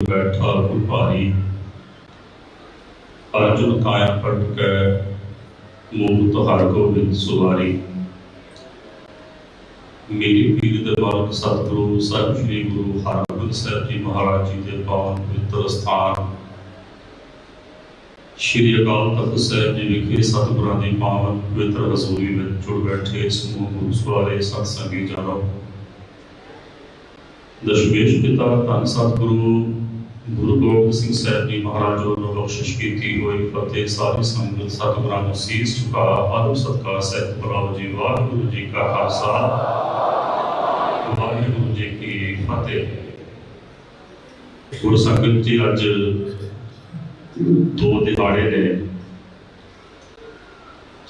ਬੈਠਾ ਗੁਰਭਾਰੀ ਅਰਜੁਨ ਕਾਇਆ ਪਟ ਮੂਲ ਤੁਹਾਰ ਗੋਬਿੰਦ ਸੁਵਾਰੀ। ਮੇਰੀ ਪੀਰ ਦੇ ਸਤਿਗੁਰੂ ਸਾਹਿਬ ਸ੍ਰੀ ਗੁਰੂ ਹਰਗੋਬਿੰਦ ਸਾਹਿਬ ਜੀ ਮਹਾਰਾਜ ਜੀ ਦੇ ਪਾਵਨ ਪਵਿੱਤਰ ਸਥਾਨ। ਸ਼੍ਰੀ ਅਕਾਲ ਤਖਤ ਸਾਹਿਬ ਜੀ ਵਿਖੇ ਸਤਿਗੁਰਾਂ ਦੀ ਪਾਵਨ ਪਵਿੱਤਰ ਰਸੂਲੀ ਵਿੱਚ ਜੁੜ ਬੈਠੇ ਸਮੂਹ ਗੁਰੂ ਸਵਾਰੇ ਸਤ ਸੰਗੀ ਜਨੋ ਦਸ਼ਮੇਸ਼ ਪਿਤਾ ਧੰਨ ਸਤਿਗੁਰੂ ਗੁਰੂ ਗੋਬਿੰਦ ਸਿੰਘ ਸਾਹਿਬ ਜੀ ਮਹਾਰਾਜ ਵੱਲੋਂ ਬਖਸ਼ਿਸ਼ ਕੀਤੀ ਹੋਈ ਫਤਿਹ, ਸਾਰੀ ਸੰਗਤ, ਸਤਿਗੁਰਾਂ ਨੂੰ ਸੀਸ ਝੁਕਾ, ਆਦਮ ਸਤਕਾਰ ਸਹਿਤ ਬੁਲਾਓ ਜੀ, ਵਾਹਿਗੁਰੂ ਜੀ ਕਾ ਖਾਲਸਾ। ਵਾਹਿਗੁਰੂ ਜੀ ਕੀ ਫਤਿਹ। ਗੁਰੂ ਸੰਗਤ ਜੀ, ਅੱਜ ਦੋ ਦਿਹਾੜੇ ਨੇ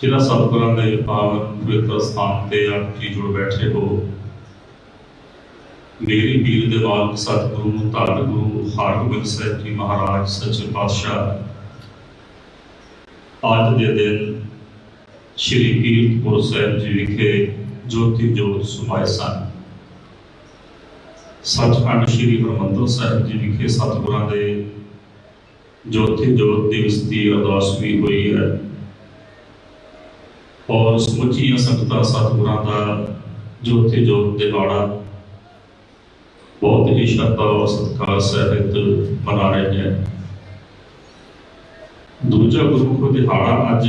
ਜਿਹੜਾ ਸਤਿਗੁਰਾਂ ਦੇ ਪਾਵਨ ਪਵਿੱਤਰ ਸਥਾਨ ਤੇ ਆਪ ਜੀ ਜੁੜ ਬੈਠੇ ਹੋ। ਮੇਰੀ ਪੀਰ ਦੇ ਬਾਲਕ ਸਤਿਗੁਰੂ ਧੰਨ ਗੁਰੂ ਹਰਗੋਬਿੰਦ ਸਾਹਿਬ ਜੀ ਮਹਾਰਾਜ ਸੱਚੇ ਪਾਤਸ਼ਾਹ। ਅੱਜ ਦੇ ਦਿਨ ਸ਼੍ਰੀ ਕੀਰਤਪੁਰ ਸਾਹਿਬ ਜੀ ਵਿਖੇ ਜੋਤੀ ਜੋਤ ਸਮਾਏ ਸਨ। ਸੱਚਖੰਡ ਸ਼੍ਰੀ ਹਰਿਮੰਦਰ ਸਾਹਿਬ ਜੀ ਵਿਖੇ ਸਤਿਗੁਰਾਂ ਦੇ ਜੋਤੀ ਜੋਤ ਦਿਵਸ ਦੀ ਅਰਦਾਸ ਵੀ ਹੋਈ ਹੈ। ਔਰ ਸਮੁੱਚੀਆਂ ਸੰਗਤਾਂ ਸਤਿਗੁਰਾਂ ਦਾ ਜੋਤੀ ਜੋਤ ਦੇ ਦਿਹਾੜਾ ਬਹੁਤ ਹੀ ਸ਼ਰਧਾ ਔਰ ਸਤਿਕਾਰ ਸਹਿਤ ਮਨਾ ਰਹੇ ਹੈ ਦੂਜਾ ਗੁਰਮੁਖ ਦਿਹਾੜਾ ਅੱਜ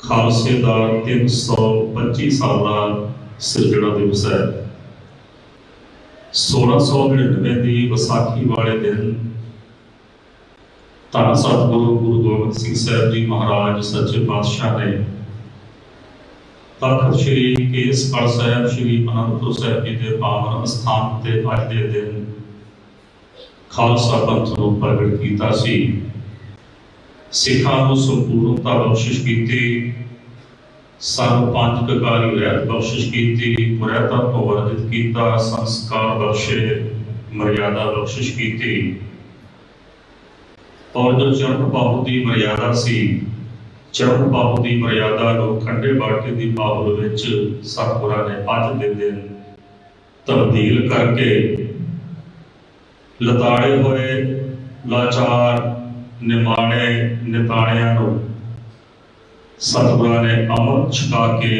ਖਾਲਸੇ ਦਾ 325 ਸਾਲ ਦਾ ਸਿਰਜਣਾ ਦਿਵਸ ਹੈ। 1699 ਦੀ ਵਿਸਾਖੀ ਵਾਲੇ ਦਿਨ ਧੰਨ ਸਤਿਗੁਰੂ ਗੁਰੂ ਗੋਬਿੰਦ ਸਿੰਘ ਸਾਹਿਬ ਜੀ ਮਹਾਰਾਜ, ਸੱਚੇ ਪਾਤਸ਼ਾਹ ਨੇ ਤਖਤ ਸ੍ਰੀ ਕੇਸਗੜ੍ਹ ਸਾਹਿਬ, ਸ੍ਰੀ ਅਨੰਦਪੁਰ ਸਾਹਿਬ ਜੀ ਦੇ ਪਾਵਨ ਅਸਥਾਨ ਤੇ ਅੱਜ ਦੇ ਦਿਨ ਖਾਲਸਾ ਪੰਥ ਨੂੰ ਪ੍ਰਗਟ ਕੀਤਾ ਸੀ। ਸਿੱਖਾਂ ਨੂੰ ਸੰਪੂਰਨਤਾ ਬਖਸ਼ਿਸ਼ ਕੀਤੀ ਸਰਬ ਪੰਜ ਕਕਾਰੀ ਰਹਿਤ ਬਖਸ਼ਿਸ਼ ਕੀਤੀ ਮੁਰੈਤਾ ਤੋਂ ਵਰਜਿਤ ਕੀਤਾ, ਸੰਸਕਾਰ ਬਖਸ਼ੇ, ਮਰਿਆਦਾ ਬਖਸ਼ਿਸ਼ ਕੀਤੀ। ਔਰ ਜੋ ਚਰਨ ਪਾਹੂ ਦੀ ਮਰਿਆਦਾ ਸੀ। ਚਰਨ ਪਾਹੂ ਦੀ ਮਰਿਆਦਾ ਨੂੰ ਖੰਡੇ ਬਾਟੇ ਦੀ ਪਾਹੁਲ ਵਿੱਚ ਸਤਿਗੁਰਾਂ ਨੇ ਅੱਜ ਦੇ ਦਿਨ ਤਬਦੀਲ ਕਰਕੇ ਲਤਾੜੇ ਹੋਏ ਲਾਚਾਰ ਨਿਮਾਣੇ ਨਿਤਾਣਿਆਂ ਨੂੰ ਸਤਿਗੁਰਾਂ ਨੇ ਅੰਮ੍ਰਿਤ ਛਕਾ ਕੇ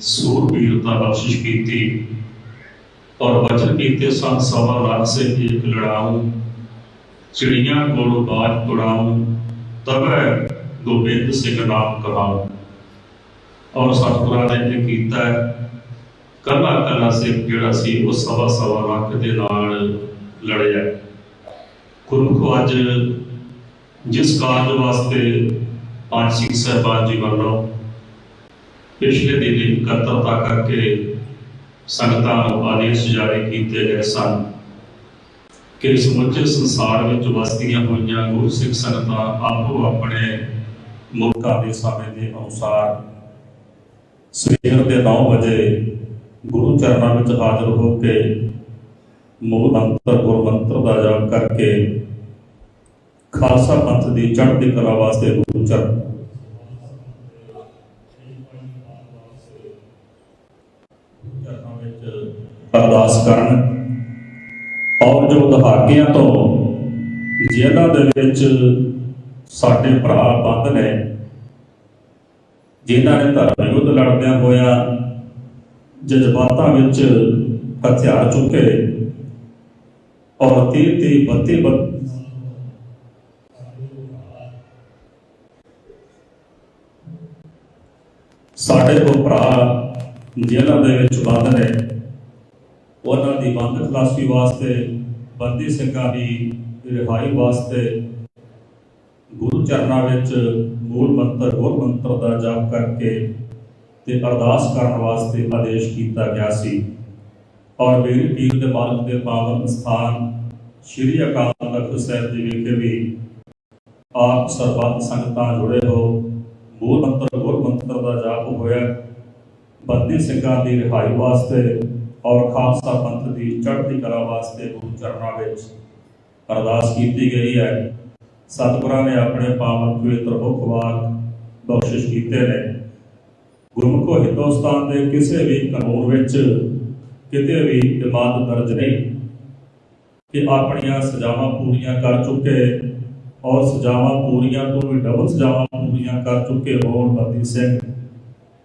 ਸੂਰਬੀਰਤਾ ਬਖਸ਼ਿਸ਼ ਕੀਤੀ ਔਰ ਵਚਨ ਕੀਤੇ ਸਨ ਸਭਾ ਲੱਖ ਸੇ ਇੱਕ ਲੜਾਊ ਚਿੜੀਆਂ ਕੋਲੋਂ ਬਾਜ ਤੁੜਾਊ ਤਵੇ ਗੋਬਿੰਦ ਸਿੰਘ ਨਾਮ ਕਹਾਉ ਔਰ ਸਤਿਗੁਰਾਂ ਨੇ ਇਹ ਕੀਤਾ ਕੱਲਾ ਕੱਲਾ ਸਿੱਖ ਜਿਹੜਾ ਸੀ, ਉਹ ਸਵਾ ਸਵਾ ਲੱਖ ਦੇ ਨਾਲ ਲੜਿਆ। ਗੁਰਮੁਖ ਅੱਜ ਜਿਸ ਕਾਰਜ ਵਾਸਤੇ ਪੰਜ ਸਿੰਘ ਸਾਹਿਬਾਨ ਜੀ ਵੱਲੋਂ ਪਿਛਲੇ ਦਿਨ ਇਕੱਤਰਤਾ ਕਰਕੇ ਸੰਗਤਾਂ ਨੂੰ ਆਦੇਸ਼ ਜਾਰੀ ਕੀਤੇ ਗਏ ਸਨ। ਕਿ ਸਮੁੱਚੇ ਸੰਸਾਰ ਵਿੱਚ ਵਸਦੀਆਂ ਹੋਈਆਂ ਗੁਰੂ ਸਿੱਖ ਸੰਗਤਾਂ ਆਪੋ ਆਪਣੇ ਮੁਲਕਾਂ ਦੇ ਸਮੇਂ ਦੇ ਅਨੁਸਾਰ ਸਵੇਰ ਦੇ 9 ਵਜੇ ਗੁਰੂ ਚਰਨਾਂ ਵਿੱਚ ਹਾਜ਼ਰ ਹੋ ਕੇ ਮੂਲ ਮੰਤਰ ਗੁਰ ਦਾ ਜਾਪ ਕਰਕੇ ਖਾਲਸਾ ਪੰਥ ਦੀ ਚੜ੍ਹਦੀ ਕਲਾ ਵਾਸਤੇ ਗੁਰੂ ਚਰਨ ਚਰਨਾਂ ਵਿੱਚ ਅਰਦਾਸ ਕਰਨ ਔਰ ਜੋ ਦਹਾਕਿਆਂ ਤੋਂ ਜੇਲ੍ਹਾਂ ਦੇ ਵਿੱਚ ਸਾਡੇ ਭਰਾ ਬੰਦ ਨੇ, ਜਿਨ੍ਹਾਂ ਨੇ ਧਰਮ ਯੁੱਧ ਲੜਦਿਆਂ ਹੋਇਆ ਜਜ਼ਬਾਤਾਂ ਵਿੱਚ ਹਥਿਆਰ ਚੁੱਕੇ ਔਰ 30 30 32 32 ਸਾਡੇ ਕੋ ਭਰਾ ਜੇਲ੍ਹਾਂ ਦੇ ਵਿੱਚ ਬੰਦ ਨੇ। ਉਹਨਾਂ ਦੀ ਬੰਦ ਖਲਾਸੀ ਵਾਸਤੇ, ਬੰਦੀ ਸਿੰਘਾਂ ਦੀ ਰਿਹਾਈ ਵਾਸਤੇ ਚਰਨਾਂ ਵਿੱਚ ਮੂਲ ਮੰਤਰ ਗੁਰ ਮੰਤਰ ਦਾ ਜਾਪ ਕਰਕੇ ਤੇ ਅਰਦਾਸ ਕਰਨ ਵਾਸਤੇ ਆਦੇਸ਼ ਕੀਤਾ ਗਿਆ ਸੀ। ਔਰ ਮੇਰੀ ਪੀਰ ਦੇ ਬਾਲਕ ਦੇ ਪਾਵਨ ਸਥਾਨ ਸ਼੍ਰੀ ਅਕਾਲ ਤਖਤ ਸਾਹਿਬ ਜੀ ਵਿਖੇ ਵੀ ਆਪ ਸਰਬੱਤ ਸੰਗਤਾਂ ਜੁੜੇ ਹੋ। ਮੂਲ ਮੰਤਰ ਗੁਰ ਮੰਤਰ ਦਾ ਜਾਪ ਹੋਇਆ। ਬੰਦੀ ਸਿੰਘਾਂ ਦੀ ਰਿਹਾਈ ਵਾਸਤੇ ਔਰ ਖਾਲਸਾ ਪੰਥ ਦੀ ਚੜ੍ਹਦੀ ਕਲਾ ਵਾਸਤੇ ਗੁਰੂ ਚਰਨਾਂ ਵਿੱਚ ਅਰਦਾਸ ਕੀਤੀ ਗਈ ਹੈ। ਸਤਿਗੁਰਾਂ ਨੇ ਆਪਣੇ ਪਾਵਨ ਪਵਿੱਤਰ ਮੁਖ ਵਾਕ ਬਖਸ਼ਿਸ਼ ਕੀਤੇ ਨੇ। ਗੁਰਮੁਖੋ ਹਿੰਦੁਸਤਾਨ ਦੇ ਕਿਸੇ ਵੀ ਕਾਨੂੰਨ ਵਿੱਚ ਕਿਤੇ ਵੀ ਇਬਾਦਤ ਦਰਜ ਨਹੀਂ। ਕਿ ਆਪਣੀਆਂ ਸਜ਼ਾਵਾਂ ਪੂਰੀਆਂ ਕਰ ਚੁੱਕੇ ਔਰ ਸਜ਼ਾਵਾਂ ਪੂਰੀਆਂ ਤੋਂ ਵੀ ਡਬਲ ਸਜ਼ਾਵਾਂ ਪੂਰੀਆਂ ਕਰ ਚੁੱਕੇ ਹੋਣ ਬੰਦੀ ਸਿੰਘ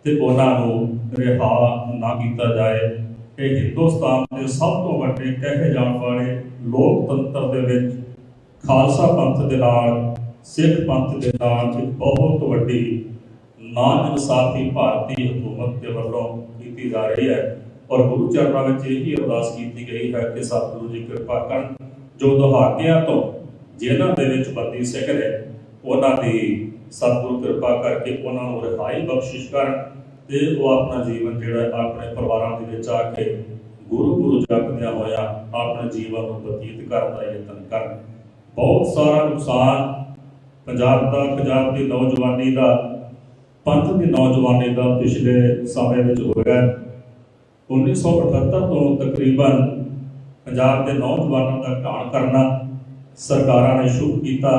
ਤੇ ਉਹਨਾਂ ਨੂੰ ਰਿਹਾ ਨਾ ਕੀਤਾ ਜਾਏ। ਇਹ ਹਿੰਦੁਸਤਾਨ ਦੇ ਸਭ ਤੋਂ ਵੱਡੇ ਕਹੇ ਜਾਣ ਵਾਲੇ ਲੋਕਤੰਤਰ ਦੇ ਵਿੱਚ ਖਾਲਸਾ ਪੰਥ ਦੇ ਨਾਲ, ਸਿੱਖ ਪੰਥ ਦੇ ਨਾਲ ਇੱਕ ਬਹੁਤ ਵੱਡੀ ਨਾ ਭਾਰਤੀ ਹਕੂਮਤ ਦੇ ਵੱਲੋਂ ਕੀਤੀ ਜਾ ਰਹੀ ਹੈ। ਔਰ ਗੁਰੂ ਚਰਨਾਂ ਵਿੱਚ ਇਹ ਹੀ ਅਰਦਾਸ ਕੀਤੀ ਗਈ ਹੈ ਕਿ ਸਤਿਗੁਰੂ ਜੀ ਕਿਰਪਾ ਕਰਨ। ਜੋ ਦਹਾਕਿਆਂ ਤੋਂ ਜਿਨ੍ਹਾਂ ਦੇ ਵਿੱਚ ਬੰਦੀ ਸਿੱਖ ਨੇ ਉਹਨਾਂ ਦੀ ਸਤਿਗੁਰੂ ਕਿਰਪਾ ਕਰਕੇ ਉਹਨਾਂ ਨੂੰ ਰਿਹਾਈ ਬਖਸ਼ਿਸ਼ ਕਰਨ ਤੇ ਉਹ ਆਪਣਾ ਜੀਵਨ ਜਿਹੜਾ ਆਪਣੇ ਪਰਿਵਾਰਾਂ ਦੇ ਵਿੱਚ ਆ ਕੇ ਗੁਰੂ ਗੁਰੂ ਜਪਦਿਆਂ ਹੋਇਆ ਆਪਣੇ ਜੀਵਨ ਨੂੰ ਬਤੀਤ ਕਰਨ ਦਾ ਯਤਨ ਕਰਨ। ਬਹੁਤ ਸਾਰਾ ਨੁਕਸਾਨ ਪੰਜਾਬ ਦਾ, ਪੰਜਾਬ ਦੀ ਨੌਜਵਾਨੀ ਦਾ, ਪੰਥ ਦੀ ਨੌਜਵਾਨੀ ਦਾ ਪਿਛਲੇ ਸਮੇਂ ਵਿੱਚ ਹੋਇਆ ਹੈ। 1978 ਤੋਂ ਤਕਰੀਬਨ ਪੰਜਾਬ ਦੇ ਨੌਜਵਾਨਾਂ ਦਾ ਘਾਣ ਕਰਨਾ ਸਰਕਾਰਾਂ ਨੇ ਸ਼ੁਰੂ ਕੀਤਾ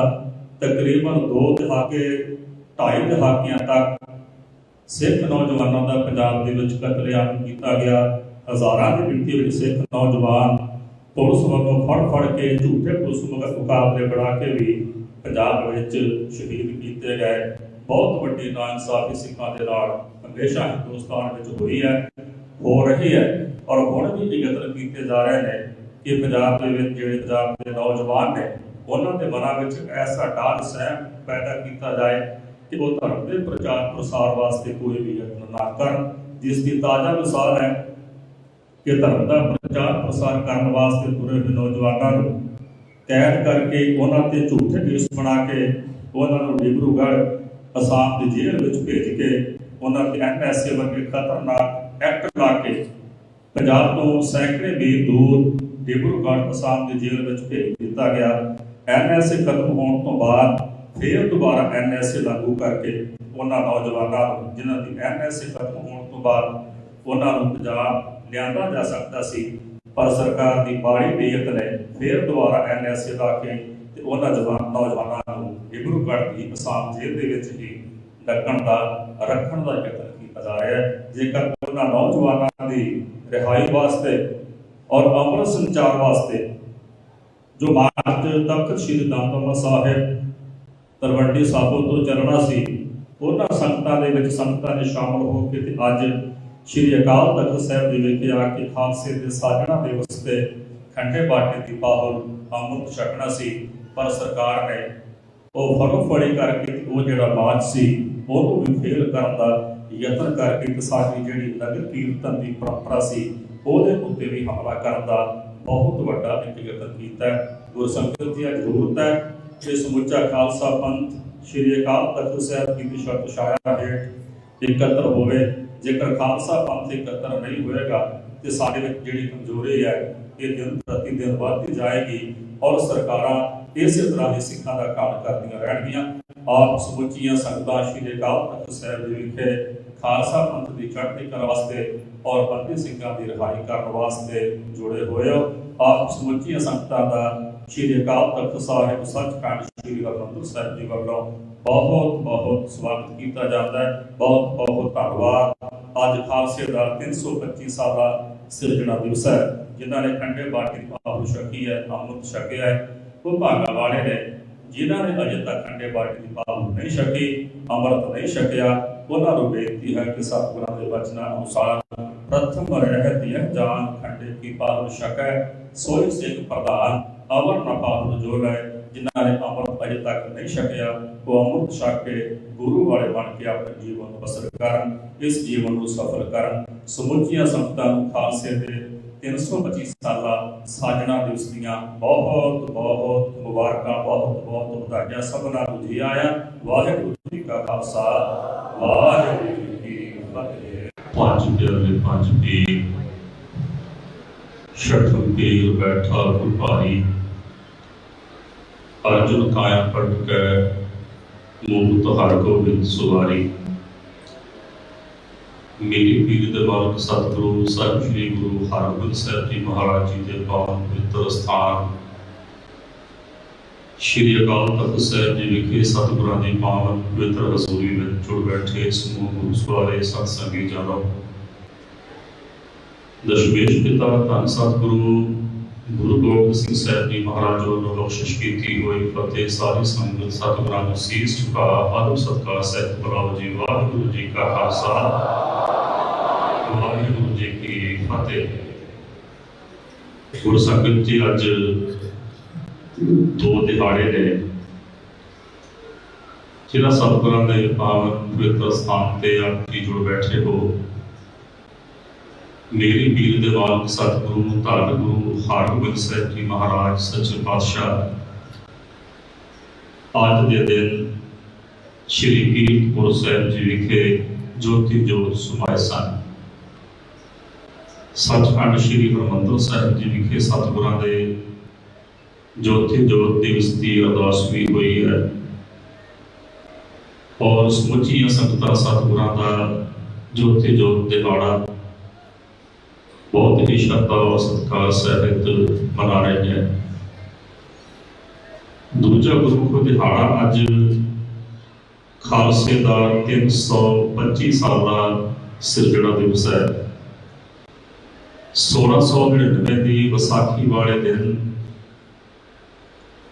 ਤਕਰੀਬਨ ਦੋ ਦਹਾਕੇ, ਢਾਈ ਦਹਾਕਿਆਂ ਤੱਕ ਸਿੱਖ ਨੌਜਵਾਨਾਂ ਦਾ ਪੰਜਾਬ ਦੇ ਵਿੱਚ ਕਤਲੇਆਮ ਕੀਤਾ ਗਿਆ ਹਜ਼ਾਰਾਂ ਦੀ ਗਿਣਤੀ ਵਿੱਚ ਸਿੱਖ ਨੌਜਵਾਨ ਪੁਲਿਸ ਵੱਲੋਂ ਫੜ ਫੜ ਕੇ ਝੂਠੇ ਪੁਲਿਸ ਮੁਕ- ਮੁਕਾਬਲੇ ਬਣਾ ਕੇ ਵੀ ਪੰਜਾਬ ਵਿੱਚ ਸ਼ਹੀਦ ਕੀਤੇ ਗਏ। ਬਹੁਤ ਵੱਡੀ ਨਾਇਨਸਾਫੀ ਸਿੱਖਾਂ ਦੇ ਨਾਲ ਹਮੇਸ਼ਾ ਹਿੰਦੁਸਤਾਨ ਵਿੱਚ ਹੋਈ ਹੈ, ਹੋ ਰਹੀ ਹੈ। ਔਰ ਹੁਣ ਵੀ ਇਹ ਯਤਨ ਕੀਤੇ ਜਾ ਰਹੇ ਨੇ ਕਿ ਪੰਜਾਬ ਦੇ ਵਿੱਚ ਜਿਹੜੇ ਪੰਜਾਬ ਦੇ ਨੌਜਵਾਨ ਨੇ, ਉਹਨਾਂ ਦੇ ਮਨਾਂ ਵਿੱਚ ਇੱਕ ਐਸਾ ਡਰ ਸਹਿਮ ਪੈਦਾ ਕੀਤਾ ਜਾਏ ਕਿ ਉਹ ਧਰਮ ਦੇ ਪ੍ਰਚਾਰ ਪ੍ਰਸਾਰ ਵਾਸਤੇ ਕੋਈ ਵੀ ਯਤਨ ਨਾ ਕਰਨ, ਜਿਸ ਦੀ ਤਾਜ਼ਾ ਮਿਸਾਲ ਹੈ ਕਿ ਧਰਮ ਦਾ ਪ੍ਰਚਾਰ ਪ੍ਰਸਾਰ ਕਰਨ ਵਾਸਤੇ ਤੁਰੇ ਹੋਏ ਨੌਜਵਾਨਾਂ ਨੂੰ ਕੈਦ ਕਰਕੇ ਉਹਨਾਂ ਤੇ ਝੂਠੇ ਕੇਸ ਬਣਾ ਕੇ ਉਹਨਾਂ ਨੂੰ ਡਿਬਰੂਗੜ੍ਹ ਅਸਾਮ ਦੀ ਜੇਲ੍ਹ ਵਿੱਚ ਭੇਜ ਕੇ ਉਹਨਾਂ ਤੇ ਐਨਐਸਏ ਵਰਗੇ ਖਤਰਨਾਕ ਐਕਟ ਲਾ ਕੇ ਪੰਜਾਬ ਤੋਂ ਸੈਂਕੜੇ ਮੀਲ ਦੂਰ ਡਿਬਰੂਗੜ੍ਹ ਅਸਾਮ ਦੀ ਜੇਲ੍ਹ ਵਿੱਚ ਭੇਜ ਦਿੱਤਾ ਗਿਆ। ਐਨਐਸਏ ਖਤਮ ਹੋਣ ਤੋਂ ਬਾਅਦ ਫਿਰ ਦੁਬਾਰਾ ਐਨਐਸਏ ਲਾਗੂ ਕਰਕੇ ਉਹਨਾਂ ਨੌਜਵਾਨਾਂ ਨੂੰ, ਜਿਨ੍ਹਾਂ ਦੀ ਐਨਐਸਏ ਖਤਮ ਹੋਣ ਤੋਂ ਬਾਅਦ ਉਹਨਾਂ ਨੂੰ ਪੰਜਾਬ ਲਿਆਂਦਾ ਜਾ ਸਕਦਾ ਸੀ, ਪਰ ਸਰਕਾਰ ਦੀ ਮਾੜੀ ਨੀਅਤ ਨੇ ਫਿਰ ਦੁਬਾਰਾ ਐਨਐਸਏ ਲਾ ਕੇ ਤੇ ਉਹਨਾਂ ਜਵਾਨ ਨੌਜਵਾਨਾਂ ਨੂੰ ਡਿਬਰੂਗੜ੍ਹ ਦੀ ਅਸਾਮ ਜੇਲ੍ਹ ਦੇ ਵਿੱਚ ਹੀ ਰੱਖਣ ਦਾ ਰੱਖਣ ਦਾ ਯਤਨ ਕੀਤਾ ਜਾ ਰਿਹਾ ਹੈ। ਜੇਕਰ ਉਹਨਾਂ ਨੌਜਵਾਨਾਂ ਦੀ ਰਿਹਾਈ ਵਾਸਤੇ ਔਰ ਅੰਮ੍ਰਿਤ ਸੰਚਾਰ ਵਾਸਤੇ ਜੋ ਮਾਰਚ ਤਖਤ ਸ੍ਰੀ ਦਮਦਮਾ ਸਾਹਿਬ, ਤਲਵੰਡੀ ਸਾਬੋ ਤੋਂ ਚੱਲਣਾ ਸੀ, ਉਹਨਾਂ ਸੰਗਤਾਂ ਦੇ ਵਿੱਚ ਸੰਗਤਾਂ ਨੇ ਸ਼ਾਮਲ ਹੋ ਕੇ ਤੇ ਅੱਜ ਸ੍ਰੀ ਅਕਾਲ ਤਖਤ ਸਾਹਿਬ ਜੀ ਵਿਖੇ ਆ ਕੇ ਖਾਲਸੇ ਦੇ ਸਾਜਣਾ ਦਿਵਸ ਤੇ ਖੰਡੇ ਬਾਟੇ ਦੀ ਪਾਹੁਲ ਅੰਮ੍ਰਿਤ ਛਕਣਾ ਸੀ, ਪਰ ਸਰਕਾਰ ਨੇ ਉਹ ਫੜੋ-ਫੜੀ ਕਰਕੇ ਉਹ ਜਿਹੜਾ ਮਾਰਚ ਸੀ, ਉਹਨੂੰ ਵੀ ਫੇਲ ਕਰਨ ਦਾ ਯਤਨ ਕਰਕੇ ਤੇ ਸਾਡੀ ਜਿਹੜੀ ਨਗਰ ਕੀਰਤਨ ਦੀ ਪਰੰਪਰਾ ਸੀ, ਉਹਦੇ ਉੱਤੇ ਵੀ ਹਮਲਾ ਕਰਨ ਦਾ ਬਹੁਤ ਵੱਡਾ ਇੱਕ ਯਤਨ ਕੀਤਾ ਹੈ। ਗੁਰਸੰਗਤ ਦੀ ਜ਼ਰੂਰਤ ਹੈ ਕਿ ਸਮੁੱਚਾ ਖਾਲਸਾ ਪੰਥ ਸ੍ਰੀ ਅਕਾਲ ਤਖਤ ਸਾਹਿਬ ਦੀ ਸ਼ਰਤ ਛਾਇਆ ਹੇਠ ਇਕੱਤਰ ਹੋਵੇ ਜੇਕਰ ਖਾਲਸਾ ਪੰਥ ਇਕੱਤਰ ਨਹੀਂ ਹੋਏਗਾ ਤੇ ਸਾਡੇ ਵਿੱਚ ਜਿਹੜੀ ਕਮਜ਼ੋਰੀ ਹੈ, ਇਹ ਦਿਨ ਪ੍ਰਤੀ ਦਿਨ ਵੱਧਦੀ ਜਾਏਗੀ ਔਰ ਸਰਕਾਰਾਂ ਇਸੇ ਤਰ੍ਹਾਂ ਹੀ ਸਿੱਖਾਂ ਦਾ ਕਾਲ ਕਰਦੀਆਂ ਰਹਿਣਗੀਆਂ। ਆਪ ਸਮੁੱਚੀਆਂ ਸੰਗਤਾਂ ਸ੍ਰੀ ਅਕਾਲ ਤਖਤ ਸਾਹਿਬ ਦੇ ਵਿਖੇ ਖਾਲਸਾ ਪੰਥ ਦੀ ਚੜ੍ਹਦੀ ਕਲਾ ਵਾਸਤੇ ਔਰ ਬੰਦੀ ਸਿੰਘਾਂ ਦੀ ਰਿਹਾਈ ਕਰਨ ਵਾਸਤੇ ਜੁੜੇ ਹੋਏ ਹੋ। ਆਪ ਸਮੁੱਚੀਆਂ ਸੰਗਤਾਂ ਦਾ ਸ੍ਰੀ ਅਕਾਲ ਤਖਤ ਸਾਹਿਬ ਸੱਚਖੰਡ ਸ੍ਰੀ ਹਰਿਮੰਦਰ ਸਾਹਿਬ ਜੀ ਵੱਲੋਂ ਬਹੁਤ ਬਹੁਤ ਸਵਾਗਤ ਕੀਤਾ ਜਾਂਦਾ ਹੈ। ਬਹੁਤ ਬਹੁਤ ਧੰਨਵਾਦ। ਅੱਜ ਖਾਲਸੇ ਦਾ 325 ਦਾ ਸਿਰਜਣਾ ਦਿਵਸ ਹੈ, ਜਿਨ੍ਹਾਂ ਨੇ ਖੰਡੇ ਬਾਟੀ ਦੀ ਪਾਹੁਲ ਛਕੀ ਹੈ, ਅੰਮ੍ਰਿਤ ਛਕਿਆ ਹੈ, ਉਹ ਭਾਗਾ ਵਾਲੇ ਨੇ, ਜਿਨ੍ਹਾਂ ਨੇ ਅਜੇ ਤੱਕ ਖੰਡੇ ਬਾਟੀ ਦੀ ਪਾਹੁਲ ਨਹੀਂ ਛਕੀ, ਅੰਮ੍ਰਿਤ ਨਹੀਂ ਛਕਿਆ, ਉਹਨਾਂ ਨੂੰ ਬੇਨਤੀ ਹੈ ਕਿ ਸਤਿਗੁਰਾਂ ਦੇ ਵਚਨਾਂ ਅਨੁਸਾਰ ਪ੍ਰਥਮ ਰਹਿਤ ਹੈ, ਜਾਨ ਖੰਡੇ ਕੀ ਪਾਹੁਲ ਛਕੈ ਸੋਈ ਸਿੱਖ ਪ੍ਰਧਾਨ ਅਵਰ ਨਾ ਪਾਹੁਲ ਜੋ ਲੈ ਜਿਨ੍ਹਾਂ ਨੇ ਅੰਮ੍ਰਿਤ ਅਜੇ ਤੱਕ ਨਹੀਂ ਛਕਿਆ ਉਹ ਅੰਮ੍ਰਿਤ ਛਕ ਕੇ ਗੁਰੂ ਵਾਲੇ ਬਣ ਕੇ ਆਪਣੇ ਜੀਵਨ ਨੂੰ ਬਸਰ ਕਰਨ ਇਸ ਜੀਵਨ ਨੂੰ ਸਫਲ ਕਰਨ ਸਮੁੱਚੀਆਂ ਸੰਗਤਾਂ ਨੂੰ ਖਾਲਸੇ ਦੇ 325 ਸਾਲਾ ਸਾਜਣਾ ਦਿਵਸ ਦੀਆਂ ਬਹੁਤ ਬਹੁਤ ਮੁਬਾਰਕਾਂ ਬਹੁਤ ਬਹੁਤ ਵਧਾਈਆਂ ਸਭਨਾਂ ਨੂੰ ਜੀ ਆਇਆਂ ਵਾਹਿਗੁਰੂ ਜੀ ਕਾ ਖਾਲਸਾ ਵਾਹਿਗੁਰੂ ਜੀ ਕੀ ਫਤਿਹ ਪੰਜ ਪਿਆਰੇ ਪੰਜ ਪੀਰ ਛਠਮ ਪੀਰ ਬੈਠਾ ਗੁਰਭਾਰੀ ਅਰਜੁਨ ਕਾਇਆ ਪਟ ਕੇ ਮੂਲ ਤੁਹਾਰ ਗੋਬਿੰਦ ਸੁਵਾਰੀ। ਮੇਰੀ ਪੀਰ ਦੇ ਸਤਿਗੁਰੂ ਸਾਹਿਬ ਸ੍ਰੀ ਗੁਰੂ ਹਰਗੋਬਿੰਦ ਸਾਹਿਬ ਜੀ ਮਹਾਰਾਜ ਜੀ ਦੇ ਪਾਵਨ ਪਵਿੱਤਰ ਸਥਾਨ। ਸ਼੍ਰੀ ਅਕਾਲ ਤਖਤ ਸਾਹਿਬ ਜੀ ਵਿਖੇ ਸਤਿਗੁਰਾਂ ਦੀ ਪਾਵਨ ਪਵਿੱਤਰ ਹਜ਼ੂਰੀ ਵਿੱਚ ਜੁੜ ਬੈਠੇ ਸਮੂਹ ਗੁਰੂ ਸਵਾਰੇ ਸਤ ਸੰਗੀ ਜਨੋ ਦਸ਼ਮੇਸ਼ ਪਿਤਾ ਧੰਨ ਸਤਿਗੁਰੂ ਗੁਰੂ ਗੋਬਿੰਦ ਸਿੰਘ ਸਾਹਿਬ ਜੀ ਮਹਾਰਾਜ ਵੱਲੋਂ ਬਖਸ਼ਿਸ਼ ਕੀਤੀ ਹੋਈ ਫਤਿਹ, ਸਾਰੀ ਸੰਗਤ ਸਤਿਗੁਰਾਂ ਨੂੰ ਸੀਸ ਝੁਕਾ ਆਦਮ, ਸਤਕਾਰ, ਸਹਿਤ ਬੁਲਾਓ ਜੀ, ਵਾਹਿਗੁਰੂ ਜੀ ਕਾ ਖਾਲਸਾ। ਵਾਹਿਗੁਰੂ ਜੀ ਕੀ ਫਤਿਹ। ਗੁਰੂ ਸੰਗਤ ਜੀ, ਅੱਜ ਦੋ ਦਿਹਾੜੇ ਨੇ ਜਿਹੜਾ ਸਤਿਗੁਰਾਂ ਦੇ ਪਾਵਨ ਪਵਿੱਤਰ ਸਥਾਨ ਤੇ ਆਪ ਜੀ ਜੁੜ ਬੈਠੇ ਹੋ। ਮੇਰੀ ਵੀਰ ਦੇ ਵਾਲਕ ਸਤਿਗੁਰੂ ਧੰਨ ਗੁਰੂ ਹਰਗੋਬਿੰਦ ਸਾਹਿਬ ਜੀ ਮਹਾਰਾਜ, ਸੱਚੇ ਪਾਤਸ਼ਾਹ। ਅੱਜ ਦੇ ਦਿਨ ਸ਼੍ਰੀ ਕੀਰਤਪੁਰ ਸਾਹਿਬ ਜੀ ਵਿਖੇ ਜੋਤੀ ਜੋਤ ਸਮਾਏ ਸਨ। ਸੱਚਖੰਡ ਸ਼੍ਰੀ ਹਰਿਮੰਦਰ ਸਾਹਿਬ ਜੀ ਵਿਖੇ ਸਤਿਗੁਰਾਂ ਦੇ ਜੋਤੀ ਜੋਤ ਦਿਵਸ ਦੀ ਅਰਦਾਸ ਵੀ ਹੋਈ ਹੈ। ਔਰ ਸਮੁੱਚੀਆਂ ਸੰਗਤਾਂ ਸਤਿਗੁਰਾਂ ਦਾ ਜੋਤੀ ਜੋਤ ਦਿਹਾੜਾ ਬਹੁਤ ਹੀ ਸ਼ਰਧਾ ਔਰ ਸਤਿਕਾਰ ਸਹਿਤ ਮਨਾ ਰਹੇ ਹੈ ਦੂਜਾ ਗੁਰਮੁਖ ਦਿਹਾੜਾ ਅੱਜ ਖਾਲਸੇ ਦਾ 325 ਦਾ ਸਿਰਜਣਾ ਦਿਵਸ ਹੈ। 1699 ਦੀ ਵਿਸਾਖੀ ਵਾਲੇ ਦਿਨ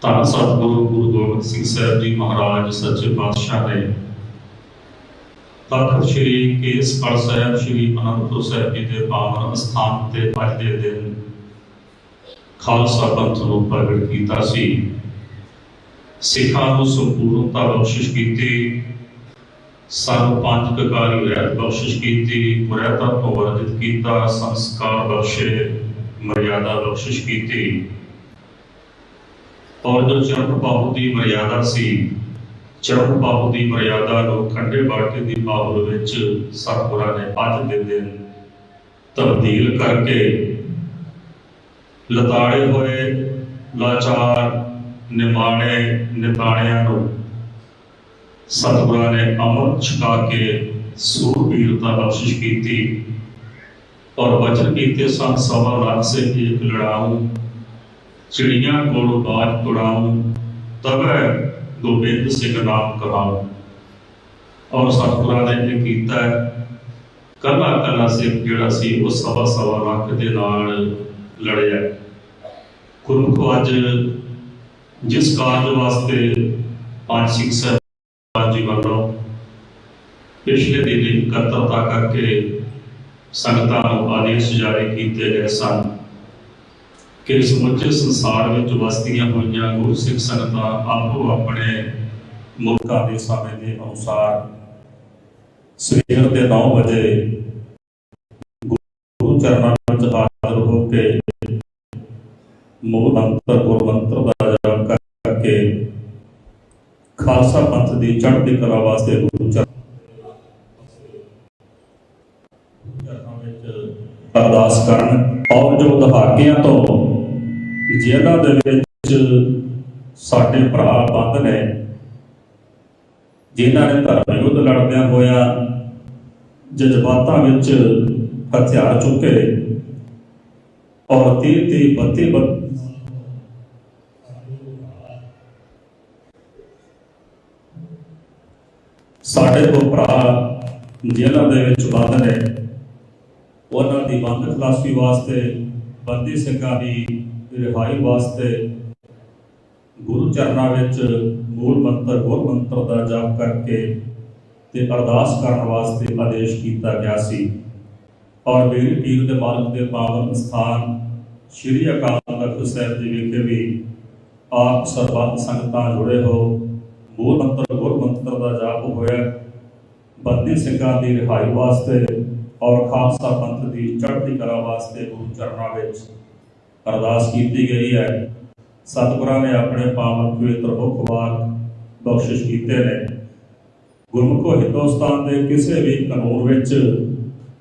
ਧੰਨ ਸਤਿਗੁਰੂ ਗੁਰੂ ਗੋਬਿੰਦ ਸਿੰਘ ਸਾਹਿਬ ਜੀ ਮਹਾਰਾਜ, ਸੱਚੇ ਪਾਤਸ਼ਾਹ ਨੇ ਤਖਤ ਸ੍ਰੀ ਕੇਸਗੜ੍ਹ ਸਾਹਿਬ, ਸ੍ਰੀ ਅਨੰਦਪੁਰ ਸਾਹਿਬ ਜੀ ਦੇ ਪਾਵਨ ਅਸਥਾਨ ਤੇ ਅੱਜ ਦੇ ਦਿਨ ਖਾਲਸਾ ਪੰਥ ਨੂੰ ਪ੍ਰਗਟ ਕੀਤਾ ਸੀ। ਸਿੱਖਾਂ ਨੂੰ ਸੰਪੂਰਨਤਾ ਬਖਸ਼ਿਸ਼ ਕੀਤੀ। ਸਾਨੂੰ ਪੰਜ ਕਕਾਰੀ ਰਹਿਤ ਬਖਸ਼ਿਸ਼ ਕੀਤੀ ਮੁਰੈਤਾ ਤੋਂ ਵਰਜਿਤ ਕੀਤਾ, ਸੰਸਕਾਰ ਬਖਸ਼ੇ, ਮਰਿਆਦਾ ਬਖਸ਼ਿਸ਼ ਕੀਤੀ। ਔਰ ਜੋ ਚਰਨ ਬਾਹੂ ਦੀ ਮਰਿਆਦਾ ਸੀ ਚਰਨ ਬਾਹੂ ਦੀ ਮਰਿਆਦਾ ਨੂੰ ਖੰਡੇ ਬਾਟੇ ਦੀ ਬਾਹੂ ਵਿੱਚ ਸਤਿਗੁਰਾਂ ਨੇ ਅੱਜ ਦੇ ਤਬਦੀਲ ਕਰਕੇ ਲਤਾੜੇ ਹੋਏ ਲਾਚਾਰ ਨਿਮਾਣੇ ਨਿਤਾਣਿਆਂ ਨੂੰ ਸਤਿਗੁਰਾਂ ਨੇ ਅੰਮ੍ਰਿਤ ਛਕਾ ਕੇ ਸੂਰਬੀਰਤਾ ਬਖਸ਼ਿਸ਼ ਕੀਤੀ ਔਰ ਵਚਨ ਕੀਤੇ ਸਨ ਸਭਾ ਲੱਖ ਸੇ ਏਕ ਲੜਾਊਂ ਚਿੜੀਆਂ ਕੋਲੋਂ ਬਾਜ ਤੁੜਾਊਂ ਤਬੈ ਗੋਬਿੰਦ ਸਿੰਘ ਨਾਮ ਕਹਾਊਂ ਔਰ ਸਤਿਗੁਰਾਂ ਨੇ ਇਹ ਕੀਤਾ ਕੱਲਾ ਕੱਲਾ ਸਿੱਖ ਜਿਹੜਾ ਸੀ, ਉਹ ਸਵਾ ਸਵਾ ਲੱਖ ਦੇ ਨਾਲ ਲੜਿਆ। ਗੁਰਮੁਖ ਅੱਜ ਜਿਸ ਕਾਰਜ ਵਾਸਤੇ ਪੰਜ ਸਿੰਘ ਸਾਹਿਬ ਜੀ ਵੱਲੋਂ ਪਿਛਲੇ ਦਿਨ ਇਕੱਤਰਤਾ ਕਰਕੇ ਸੰਗਤਾਂ ਨੂੰ ਆਦੇਸ਼ ਜਾਰੀ ਕੀਤੇ ਗਏ ਸਨ ਕਿ ਸਮੁੱਚੇ ਸੰਸਾਰ ਵਿੱਚ ਵਸਦੀਆਂ ਹੋਈਆਂ ਗੁਰੂ ਸਿੱਖ ਸੰਗਤਾਂ ਆਪੋ ਆਪਣੇ ਮੁਲਕਾਂ ਦੇ ਸਮੇਂ ਦੇ ਅਨੁਸਾਰ ਸਵੇਰ ਦੇ 9 ਵਜੇ ਗੁਰੂ ਚਰਨਾਂ ਵਿੱਚ ਹਾਜ਼ਰ ਹੋ ਕੇ ਮੂਲ ਮੰਤਰ ਗੁਰ ਦਾ ਜਾਪ ਕਰਕੇ ਖਾਲਸਾ ਪੰਥ ਦੀ ਚੜ੍ਹਦੀ ਕਲਾ ਵਾਸਤੇ ਗੁਰੂ ਚਰਨਾਂ ਵਿੱਚ ਅਰਦਾਸ ਕਰਨ ਔਰ ਜੋ ਦਹਾਕਿਆਂ ਤੋਂ ਜੇਲ੍ਹਾਂ ਦੇ ਵਿੱਚ ਸਾਡੇ ਭਰਾ ਬੰਦ ਨੇ, ਜਿਨ੍ਹਾਂ ਨੇ ਧਰਮ ਯੁੱਧ ਲੜਦਿਆਂ ਹੋਇਆ ਜਜ਼ਬਾਤਾਂ ਵਿੱਚ ਹਥਿਆਰ ਚੁੱਕੇ ਔਰ 30 30 32 32 ਸਾਡੇ ਕੋ ਭਰਾ ਜੇਲ੍ਹਾਂ ਦੇ ਵਿੱਚ ਬੰਦ ਨੇ। ਉਹਨਾਂ ਦੀ ਬੰਦ ਖਲਾਸੀ ਵਾਸਤੇ, ਬੰਦੀ ਸਿੰਘਾਂ ਦੀ ਰਿਹਾਈ ਵਾਸਤੇ ਗੁਰੂ ਚਰਨਾਂ ਵਿੱਚ ਮੂਲ ਮੰਤਰ ਗੁਰ ਮੰਤਰ ਦਾ ਜਾਪ ਕਰਕੇ ਤੇ ਅਰਦਾਸ ਕਰਨ ਵਾਸਤੇ ਆਦੇਸ਼ ਕੀਤਾ ਗਿਆ ਸੀ। ਔਰ ਮੇਰੀ ਟੀਮ ਦੇ ਮਾਲਕ ਦੇ ਪਾਵਨ ਸਥਾਨ ਸ਼੍ਰੀ ਅਕਾਲ ਤਖਤ ਸਾਹਿਬ ਜੀ ਵਿਖੇ ਵੀ ਆਪ ਸਰਬੱਤ ਸੰਗਤਾਂ ਜੁੜੇ ਹੋ। ਮੂਲ ਮੰਤਰ ਗੁਰ ਮੰਤਰ ਦਾ ਜਾਪ ਹੋਇਆ। ਬੰਦੀ ਸਿੰਘਾਂ ਦੀ ਰਿਹਾਈ ਵਾਸਤੇ ਔਰ ਖਾਲਸਾ ਪੰਥ ਦੀ ਚੜ੍ਹਦੀ ਕਲਾ ਵਾਸਤੇ ਗੁਰੂ ਚਰਨਾਂ ਵਿੱਚ ਅਰਦਾਸ ਕੀਤੀ ਗਈ ਹੈ। ਸਤਿਗੁਰਾਂ ਨੇ ਆਪਣੇ ਪਾਵਨ ਪਵਿੱਤਰ ਮੁਖ ਵਾਕ ਬਖਸ਼ਿਸ਼ ਕੀਤੇ ਨੇ। ਗੁਰਮੁਖੋ ਹਿੰਦੁਸਤਾਨ ਦੇ ਕਿਸੇ ਵੀ ਕਾਨੂੰਨ ਵਿੱਚ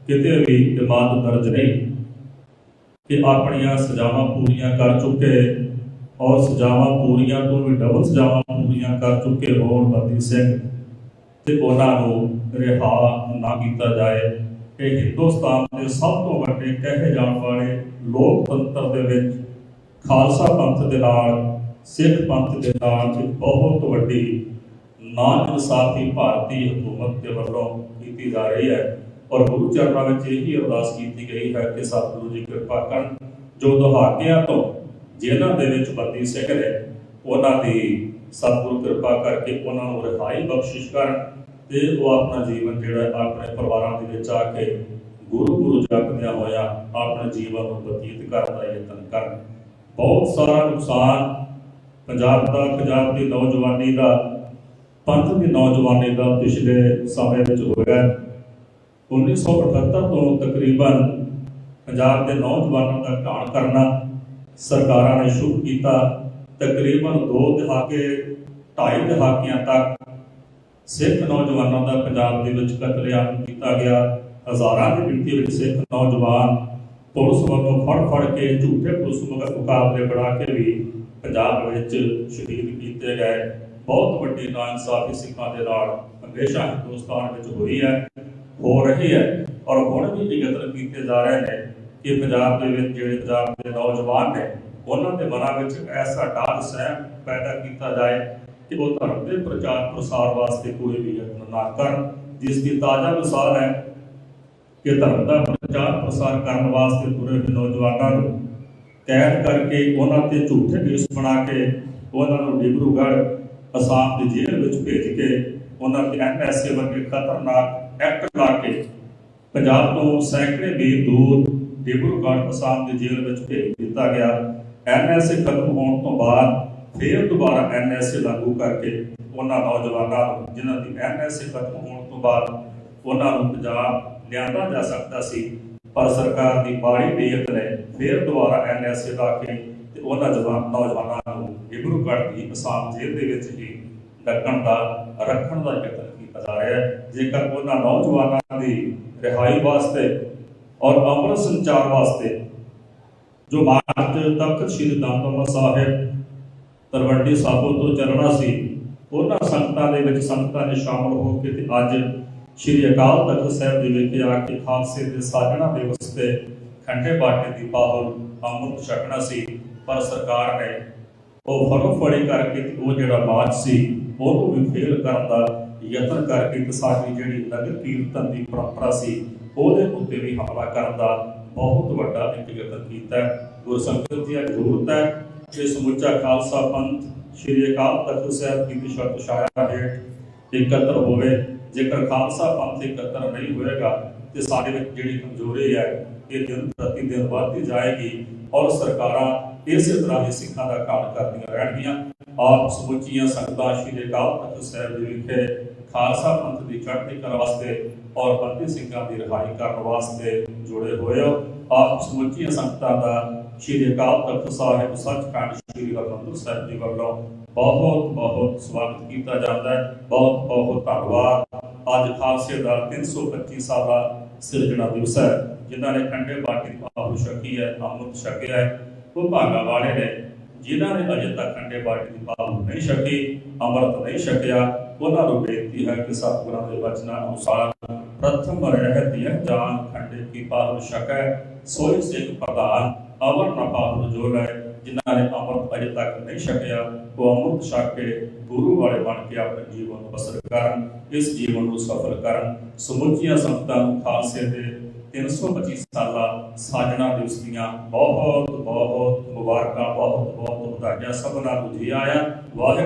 ਕਿਤੇ ਵੀ ਇਮਾਨਤ ਦਰਜ ਨਹੀਂ ਕਿ ਆਪਣੀਆਂ ਸਜ਼ਾਵਾਂ ਪੂਰੀਆਂ ਕਰ ਚੁੱਕੇ ਔਰ ਸਜ਼ਾਵਾਂ ਪੂਰੀਆਂ ਤੋਂ ਵੀ ਡਬਲ ਸਜ਼ਾਵਾਂ ਪੂਰੀਆਂ ਕਰ ਚੁੱਕੇ ਹੋਣ ਬੰਦੀ ਸਿੰਘ ਤੇ ਉਹਨਾਂ ਨੂੰ ਰਿਹਾ ਨਾ ਕੀਤਾ ਜਾਏ। ਇਹ ਹਿੰਦੁਸਤਾਨ ਦੇ ਸਭ ਤੋਂ ਵੱਡੇ ਕਹੇ ਜਾਣ ਵਾਲੇ ਲੋਕਤੰਤਰ ਦੇ ਵਿੱਚ ਖਾਲਸਾ ਪੰਥ ਦੇ ਨਾਲ, ਸਿੱਖ ਪੰਥ ਦੇ ਨਾਲ ਇੱਕ ਬਹੁਤ ਵੱਡੀ ਨਾ ਭਾਰਤੀ ਹਕੂਮਤ ਦੇ ਵੱਲੋਂ ਕੀਤੀ ਜਾ ਰਹੀ ਹੈ। ਔਰ ਗੁਰੂ ਚਰਨਾਂ ਵਿੱਚ ਇਹੀ ਅਰਦਾਸ ਕੀਤੀ ਗਈ ਹੈ ਕਿ ਸਤਿਗੁਰੂ ਜੀ ਕਿਰਪਾ ਕਰਨ, ਜੋ ਦੁਹਾਕਿਆਂ ਤੋਂ ਜੇਲ੍ਹਾਂ ਦੇ ਵਿੱਚ ਬੰਦੀ ਸਿੱਖ ਨੇ, ਉਹਨਾਂ ਦੀ ਸਤਿਗੁਰੂ ਕਿਰਪਾ ਕਰਕੇ ਉਹਨਾਂ ਨੂੰ ਰਿਹਾਈ ਬਖਸ਼ਿਸ਼ ਕਰਨ ਤੇ ਉਹ ਆਪਣਾ ਜੀਵਨ ਜਿਹੜਾ ਆਪਣੇ ਪਰਿਵਾਰਾਂ ਦੇ ਵਿੱਚ ਆ ਕੇ ਗੁਰੂ ਗੁਰੂ ਜਪਦਿਆਂ ਹੋਇਆ ਆਪਣੇ ਜੀਵਨ ਨੂੰ ਬਤੀਤ ਕਰਨ ਦਾ ਯਤਨ ਕਰਨ ਬਹੁਤ ਸਾਰਾ ਨੁਕਸਾਨ ਪੰਜਾਬ ਦਾ, ਪੰਜਾਬ ਦੀ ਨੌਜਵਾਨੀ ਦਾ, ਪੰਥ ਦੀ ਨੌਜਵਾਨੀ ਦਾ ਪਿਛਲੇ ਸਮੇਂ ਵਿੱਚ ਹੋਇਆ ਹੈ। 1978 ਤੋਂ ਤਕਰੀਬਨ ਪੰਜਾਬ ਦੇ ਨੌਜਵਾਨਾਂ ਦਾ ਘਾਣ ਕਰਨਾ ਸਰਕਾਰਾਂ ਨੇ ਸ਼ੁਰੂ ਕੀਤਾ ਤਕਰੀਬਨ ਦੋ ਦਹਾਕੇ, ਢਾਈ ਦਹਾਕਿਆਂ ਤੱਕ ਸਿੱਖ ਨੌਜਵਾਨਾਂ ਦਾ ਪੰਜਾਬ ਦੇ ਵਿੱਚ ਕਤਲੇਆਮ ਕੀਤਾ ਗਿਆ। ਹਜ਼ਾਰਾਂ ਦੀ ਗਿਣਤੀ ਵਿੱਚ ਸਿੱਖ ਨੌਜਵਾਨ ਪੁਲਿਸ ਵੱਲੋਂ ਫੜ ਫੜ ਕੇ ਝੂਠੇ ਪੁਲਿਸ ਮੁਕਾਬਲੇ ਬਣਾ ਕੇ ਵੀ ਪੰਜਾਬ ਵਿੱਚ ਸ਼ਹੀਦ ਕੀਤੇ ਗਏ। ਬਹੁਤ ਵੱਡੀ ਨਾਇਨਸਾਫੀ ਸਿੱਖਾਂ ਦੇ ਨਾਲ ਹਮੇਸ਼ਾ ਹਿੰਦੁਸਤਾਨ ਵਿੱਚ ਹੋਈ ਹੈ, ਹੋ ਰਹੀ ਹੈ ਔਰ ਹੁਣ ਵੀ ਇਹ ਯਤਨ ਕੀਤੇ ਜਾ ਰਹੇ ਨੇ ਕਿ ਪੰਜਾਬ ਦੇ ਵਿੱਚ ਜਿਹੜੇ ਪੰਜਾਬ ਦੇ ਨੌਜਵਾਨ ਨੇ, ਉਹਨਾਂ ਦੇ ਮਨਾਂ ਵਿੱਚ ਐਸਾ ਡਰ ਸਹਿਮ ਪੈਦਾ ਕੀਤਾ ਜਾਏ ਕਿ ਉਹ ਧਰਮ ਦੇ ਪ੍ਰਚਾਰ ਪ੍ਰਸਾਰ ਵਾਸਤੇ ਕੋਈ ਵੀ ਯਤਨ ਨਾ ਕਰਨ, ਜਿਸ ਦੀ ਤਾਜ਼ਾ ਮਿਸਾਲ ਹੈ ਕਿ ਧਰਮ ਦਾ ਪ੍ਰਚਾਰ ਪ੍ਰਸਾਰ ਕਰਨ ਵਾਸਤੇ ਤੁਰੇ ਨੌਜਵਾਨਾਂ ਨੂੰ ਕੈਦ ਕਰਕੇ ਉਹਨਾਂ ਤੇ ਝੂਠੇ ਕੇਸ ਬਣਾ ਕੇ ਉਹਨਾਂ ਨੂੰ ਡਿਬਰੂਗੜ੍ਹ ਅਸਾਮ ਦੀ ਜੇਲ੍ਹ ਵਿੱਚ ਭੇਜ ਕੇ ਉਹਨਾਂ ਤੇ ਐਨਐਸਏ ਵਰਗੇ ਖਤਰਨਾਕ ਐਕਟ ਲਾ ਕੇ ਪੰਜਾਬ ਤੋਂ ਸੈਂਕੜੇ ਮੀਲ ਦੂਰ ਡਿਬਰੂਗੜ੍ਹ ਅਸਾਮ ਦੀ ਜੇਲ੍ਹ ਵਿੱਚ ਭੇਜ ਦਿੱਤਾ ਗਿਆ। ਐਨਐਸਏ ਖਤਮ ਹੋਣ ਤੋਂ ਬਾਅਦ ਫਿਰ ਦੁਬਾਰਾ ਐਨਐਸਏ ਲਾਗੂ ਕਰਕੇ ਉਹਨਾਂ ਨੌਜਵਾਨਾਂ ਨੂੰ, ਜਿਨ੍ਹਾਂ ਦੀ ਐਨਐਸਏ ਖਤਮ ਹੋਣ ਤੋਂ ਬਾਅਦ ਉਹਨਾਂ ਨੂੰ ਪੰਜਾਬ ਲਿਆਂਦਾ ਜਾ ਸਕਦਾ ਸੀ, ਪਰ ਸਰਕਾਰ ਦੀ ਮਾੜੀ ਨੀਅਤ ਨੇ ਫਿਰ ਦੁਬਾਰਾ ਐਨਐਸਏ ਲਾ ਕੇ ਤੇ ਉਹਨਾਂ ਜਵਾਨ ਨੌਜਵਾਨਾਂ ਨੂੰ ਡਿਬਰੂਗੜ੍ਹ ਦੀ ਅਸਾਮ ਜੇਲ੍ਹ ਦੇ ਵਿੱਚ ਹੀ ਡੱਕਣ ਦਾ, ਰੱਖਣ ਦਾ ਯਤਨ ਕੀਤਾ ਜਾ ਰਿਹਾ ਹੈ। ਜੇਕਰ ਉਹਨਾਂ ਨੌਜਵਾਨਾਂ ਦੀ ਰਿਹਾਈ ਵਾਸਤੇ ਔਰ ਅਮਰ ਸੰਚਾਰ ਵਾਸਤੇ ਜੋ ਮਾਰਚ ਤਖਤ ਸ੍ਰੀ ਦਮਦਮਾ ਸਾਹਿਬ ਤਲਵੰਡੀ ਸਾਬੋ ਤੋਂ ਚੱਲਣਾ ਸੀ। ਉਹਨਾਂ ਸੰਗਤਾਂ ਦੇ ਵਿੱਚ ਸੰਗਤਾਂ ਨੇ ਸ਼ਾਮਲ ਹੋ ਕੇ ਤੇ ਅੱਜ ਸ੍ਰੀ ਅਕਾਲ ਤਖਤ ਸਾਹਿਬ ਦੇ ਵਿਖੇ ਆ ਕੇ ਖਾਲਸੇ ਦੇ ਸਾਜਣਾ ਦਿਵਸ ਤੇ ਖੰਡੇ ਬਾਟੇ ਦੀ ਪਾਹੁਲ ਅੰਮ੍ਰਿਤ ਛਕਣਾ ਸੀ। ਪਰ ਸਰਕਾਰ ਨੇ ਉਹ ਫੜੋ ਫੜੇ ਕਰਕੇ ਉਹ ਜਿਹੜਾ ਮਾਰਚ ਸੀ, ਉਹਨੂੰ ਵੀ ਫੇਲ ਕਰਨ ਦਾ ਯਤਨ ਕਰਕੇ ਤੇ ਸਾਡੀ ਜਿਹੜੀ ਨਗਰ ਕੀਰਤਨ ਦੀ ਪਰੰਪਰਾ ਸੀ, ਉਹਦੇ ਉੱਤੇ ਵੀ ਹਮਲਾ ਕਰਨ ਦਾ ਬਹੁਤ ਵੱਡਾ ਇੱਕ ਯਤਨ ਕੀਤਾ ਹੈ। ਗੁਰੂ ਸੰਗਤ ਦੀ ਜ਼ਰੂਰਤ ਹੈ। ਕਿ ਸਮੁੱਚਾ ਖਾਲਸਾ ਪੰਥ, ਸ੍ਰੀ ਅਕਾਲ ਤਖਤ ਸਾਹਿਬ ਦੀ ਸ਼ਰਤ ਛਾਇਆ ਹੇਠ ਇਕੱਤਰ ਹੋਵੇ। ਜੇਕਰ ਖਾਲਸਾ ਪੰਥ ਇਕੱਤਰ ਨਹੀਂ ਹੋਏਗਾ, ਤੇ ਸਾਡੇ ਵਿੱਚ ਜਿਹੜੀ ਕਮਜ਼ੋਰੀ ਹੈ, ਇਹ ਦਿਨ ਪ੍ਰਤੀ ਦਿਨ ਵੱਧਦੀ ਜਾਏਗੀ ਔਰ ਸਰਕਾਰਾਂ ਇਸੇ ਤਰ੍ਹਾਂ ਹੀ ਸਿੱਖਾਂ ਦਾ ਕਾਲ ਕਰਦੀਆਂ ਰਹਿਣਗੀਆਂ। ਆਪ ਸਮੁੱਚੀਆਂ ਸੰਗਤਾਂ ਸ੍ਰੀ ਅਕਾਲ ਤਖਤ ਸਾਹਿਬ ਦੇ ਵਿਖੇ ਖਾਲਸਾ ਪੰਥ ਦੀ ਚੜ੍ਹਦੀ ਕਲਾ ਵਾਸਤੇ ਔਰ ਬੰਦੀ ਸਿੰਘਾਂ ਦੀ ਰਿਹਾਈ ਕਰਨ ਵਾਸਤੇ ਜੁੜੇ ਹੋਏ ਹੋ। ਆਪ ਸਮੁੱਚੀਆਂ ਸੰਗਤਾਂ ਦਾ ਸ੍ਰੀ ਅਕਾਲ ਤਖਤ ਸਾਹਿਬ ਸੱਚਖੰਡ ਸ੍ਰੀ ਹਰਿਮੰਦਰ ਸਾਹਿਬ ਜੀ ਵੱਲੋਂ ਬਹੁਤ ਬਹੁਤ ਸਵਾਗਤ ਕੀਤਾ ਜਾਂਦਾ ਹੈ। ਬਹੁਤ ਬਹੁਤ ਧੰਨਵਾਦ। ਅੱਜ ਖਾਲਸੇ ਦਾ 325 ਦਾ ਸਿਰਜਣਾ ਦਿਵਸ ਹੈ, ਜਿਨ੍ਹਾਂ ਨੇ ਖੰਡੇ ਬਾਟੀ ਦੀ ਪਾਹੁਲ ਛਕੀ ਹੈ ਅੰਮ੍ਰਿਤ ਛਕਿਆ ਹੈ। ਉਹ ਭਾਗਾ ਵਾਲੇ ਨੇ, ਜਿਨ੍ਹਾਂ ਨੇ ਅਜੇ ਤੱਕ ਖੰਡੇ ਬਾਟੀ ਦੀ ਪਾਹੁਲ ਨਹੀਂ ਛਕੀ, ਅੰਮ੍ਰਿਤ ਨਹੀਂ ਛਕਿਆ ਉਹਨਾਂ ਨੂੰ ਬੇਨਤੀ ਹੈ ਕਿ ਸਤਿਗੁਰਾਂ ਦੇ ਵਚਨਾਂ ਅਨੁਸਾਰ ਪ੍ਰਥਮ ਰਹਿਤ ਜਾਨ ਖੰਡੇ ਕੀ ਪਾਹੁਲ ਛਕੈ ਸੋਈ ਸਿੰਘ ਪ੍ਰਧਾਨ ਅਮਰ ਨਾ ਪਾਹੁਲ ਜੋ ਲੈ, ਜਿਨ੍ਹਾਂ ਨੇ ਅੰਮ੍ਰਿਤ ਅਜੇ ਤੱਕ ਨਹੀਂ ਛਕਿਆ, ਉਹ ਅੰਮ੍ਰਿਤ ਛਕ ਕੇ ਗੁਰੂ ਵਾਲੇ ਬਣ ਕੇ ਆਪਣੇ ਜੀਵਨ ਨੂੰ ਬਸਰ ਕਰਨ, ਇਸ ਜੀਵਨ ਨੂੰ ਸਫਲ ਕਰਨ। ਸਮੁੱਚੀਆਂ ਸੰਗਤਾਂ ਨੂੰ ਖਾਲਸੇ ਦੇ 325 ਸਾਲਾ ਸਾਜਣਾ ਦਿਵਸ ਦੀਆਂ ਬਹੁਤ ਬਹੁਤ ਮੁਬਾਰਕਾਂ ਬਹੁਤ ਬਹੁਤ ਵਧਾਈਆਂ ਸਭਨਾਂ ਨੂੰ ਜੀ ਆਇਆਂ। ਵਾਹਿਗੁਰੂ